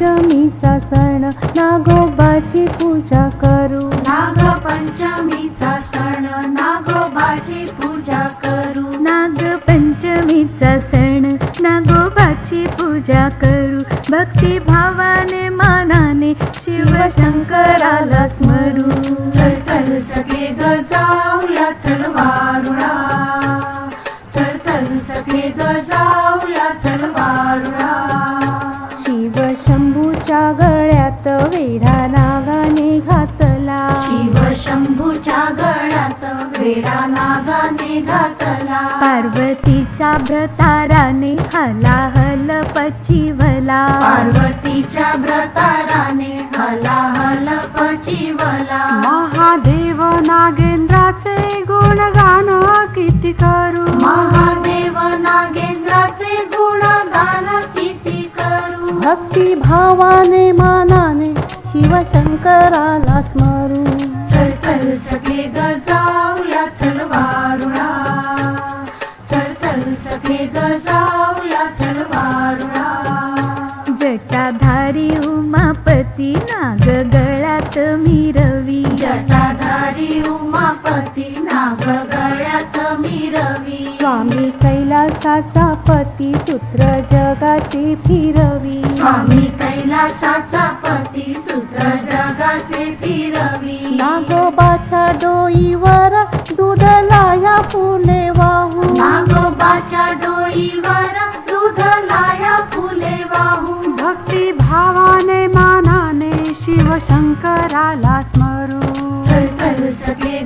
नागपंचमीचा सण नागोबाची पूजा करू. नागपंचमीचा सण नागोबाची पूजा करू. नागपंचमीचा सण नागोबाची पूजा करू. भक्ती भावाने मानाने शिवशंकराला स्मरू. चल चल सखे ग जाऊया चल वारुळा. चल चल सखे ग जाऊया गळ्यात वेढा नागाने घातला. शिव शंभूच्या गळ्यात वेडा नागाने घातला. पार्वतीच्या भ्रताराने हलाहल पचिवला. पार्वतीच्या व्रताराने हला हल पचिवला. महादेव नागेंद्राचे गुणगान किती करू. महादेव भक्ती भावाने मानाने शिवशंकराला स्मरू. चल चल सखे ग जाऊया चल वारुळा. चल चल सखे ग जाऊया चल वारुळा. जटाधारी उमापती नाग गळ्यात मिरवी जटाधारी उमापती कैलासाचा पती सूत्र जगाचे फिरवी. स्वामी कैलासाचा पती सूत्र जगाचे फिरवी. नागोबाच्या डोईवर दूध लाया फुले वाहू. नागोबाच्या डोईवर दूध लाया फुले वाहू. भक्ती भावाने मानाने शिवशंकराला स्मरू. चल चल सखे